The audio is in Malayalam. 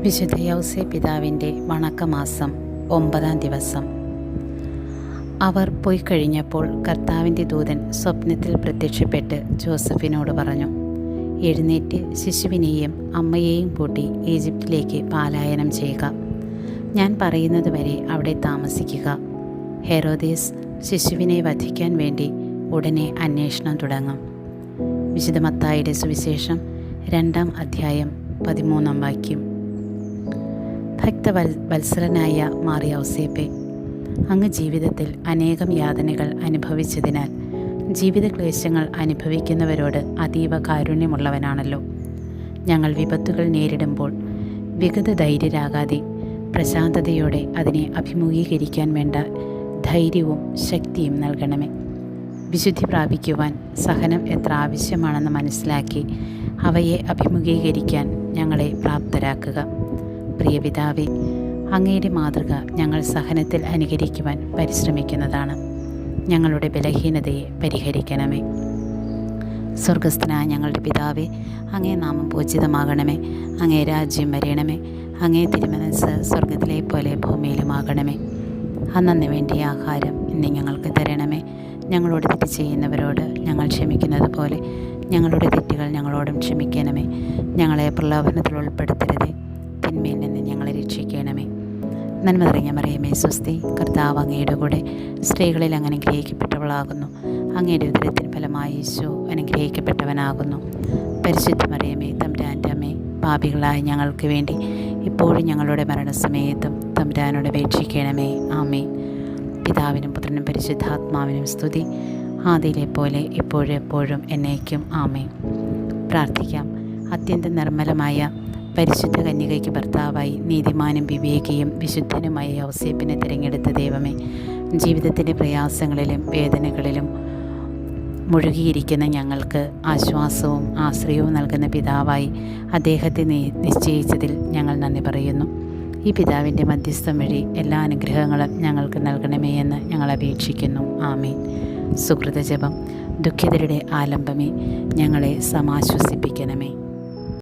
വിശുദ്ധ യൗസേ പിതാവിന്റെ വണക്കമാസം ഒമ്പതാം ദിവസം. അവർ പോയി കഴിഞ്ഞപ്പോൾ കർത്താവിന്റെ ദൂതൻ സ്വപ്നത്തിൽ പ്രത്യക്ഷപ്പെട്ട് ജോസഫിനോട് പറഞ്ഞു എഴുന്നേറ്റ് ശിശുവിനെയും അമ്മയെയും കൂട്ടി ഈജിപ്തിലേക്ക് പാലായനം ചെയ്യുക. ഞാൻ പറയുന്നത് വരെ അവിടെ താമസിക്കുക. ഹെറോദേസ് ശിശുവിനെ വധിക്കാൻ വേണ്ടി ഉടനെ അന്വേഷണം തുടങ്ങും. വിശുദ്ധ മത്തായിയുടെ സുവിശേഷം രണ്ടാം അധ്യായം പതിമൂന്നാം വാക്യം. ഭക്തവൽ വത്സരനായ മാറിയ ഔസേപ്പെ അങ്ങ് ജീവിതത്തിൽ അനേകം യാതനകൾ അനുഭവിച്ചതിനാൽ ജീവിത ക്ലേശങ്ങൾ അനുഭവിക്കുന്നവരോട് അതീവ കാരുണ്യമുള്ളവനാണല്ലോ. ഞങ്ങൾ വിപത്തുകൾ നേരിടുമ്പോൾ വിഗത ധൈര്യരാകാതെ പ്രശാന്തതയോടെ അതിനെ അഭിമുഖീകരിക്കാൻ വേണ്ട ധൈര്യവും ശക്തിയും നൽകണമേ. വിശുദ്ധി പ്രാപിക്കുവാൻ സഹനം എത്ര ആവശ്യമാണെന്ന് മനസ്സിലാക്കി അവയെ അഭിമുഖീകരിക്കാൻ ഞങ്ങളെ പ്രാപ്തരാക്കുക. പ്രിയ പിതാവേ അങ്ങയുടെ മാതൃക ഞങ്ങൾ സഹനത്തിൽ അനുകരിക്കുവാൻ പരിശ്രമിക്കുന്നതാണ്. ഞങ്ങളുടെ ബലഹീനതയെ പരിഹരിക്കണമേ. സ്വർഗസ്ഥനായ ഞങ്ങളുടെ പിതാവേ അങ്ങേ നാമം പൂജിതമാകണമേ. അങ്ങേ രാജ്യം വരയണമേ അങ്ങേ തിരുമനസ് സ്വർഗത്തിലെ പോലെ ഭൂമിയിലുമാകണമേ. അന്നു വേണ്ടിയ ആഹാരം ഇന്ന് ഞങ്ങൾക്ക് തരണമേ. ഞങ്ങളോട് തെറ്റ് ചെയ്യുന്നവരോട് ഞങ്ങൾ ക്ഷമിക്കുന്നത് പോലെ ഞങ്ങളുടെ തെറ്റുകൾ ഞങ്ങളോടും ക്ഷമിക്കണമേ. ഞങ്ങളെ പ്രലോഭനത്തിൽ ഉൾപ്പെടുത്തരുതേ. തിന്മയിൽ നിന്ന് ഞങ്ങളെ രക്ഷിക്കണമേ. നന്മ നിറഞ്ഞ മറിയമേ സ്വസ്തി. കർത്താവ് അങ്ങയുടെ കൂടെ സ്ത്രീകളിൽ അങ്ങനെ അനുഗ്രഹിക്കപ്പെട്ടവളാകുന്നു. അങ്ങയുടെ ഉദരത്തിന് ഫലമായി യേശു അനുഗ്രഹിക്കപ്പെട്ടവനാകുന്നു. പരിശുദ്ധ മറിയമേ തമ്പുരാന്റെ അമ്മേ പാപികളായ ഞങ്ങൾക്ക് വേണ്ടി ഇപ്പോഴും ഞങ്ങളുടെ മരണസമയത്തും തമ്പുരാനോട് അപേക്ഷിക്കണമേ. ആമേ പിതാവിനും പുത്രനും പരിശുദ്ധാത്മാവിനും സ്തുതി. ആദിയിലെ പോലെ ഇപ്പോഴും എപ്പോഴും എന്നേക്കും. ആമേ പ്രാർത്ഥിക്കാം. അത്യന്തം നിർമ്മലമായ പരിശുദ്ധ കന്യകയ്ക്ക് ഭർത്താവായി നീതിമാനും വിവേകിയും വിശുദ്ധനുമായ യൗസേപ്പിനെ തിരഞ്ഞെടുത്ത ദൈവമേ ജീവിതത്തിന്റെ പ്രയാസങ്ങളിലും വേദനകളിലും മുഴുകിയിരിക്കുന്ന ഞങ്ങൾക്ക് ആശ്വാസവും ആശ്രയവും നൽകുന്ന പിതാവായി അദ്ദേഹത്തെ നിശ്ചയിച്ചതിൽ ഞങ്ങൾ നന്ദി പറയുന്നു. ഈ പിതാവിന്റെ മധ്യസ്ഥം വഴി എല്ലാ അനുഗ്രഹങ്ങളും ഞങ്ങൾക്ക് നൽകണമേ എന്ന് ഞങ്ങൾ അപേക്ഷിക്കുന്നു. ആമീൻ. സുഹൃതജപം ദുഃഖിതരുടെ ആലംബമേ ഞങ്ങളെ സമാശ്വസിപ്പിക്കണമേ.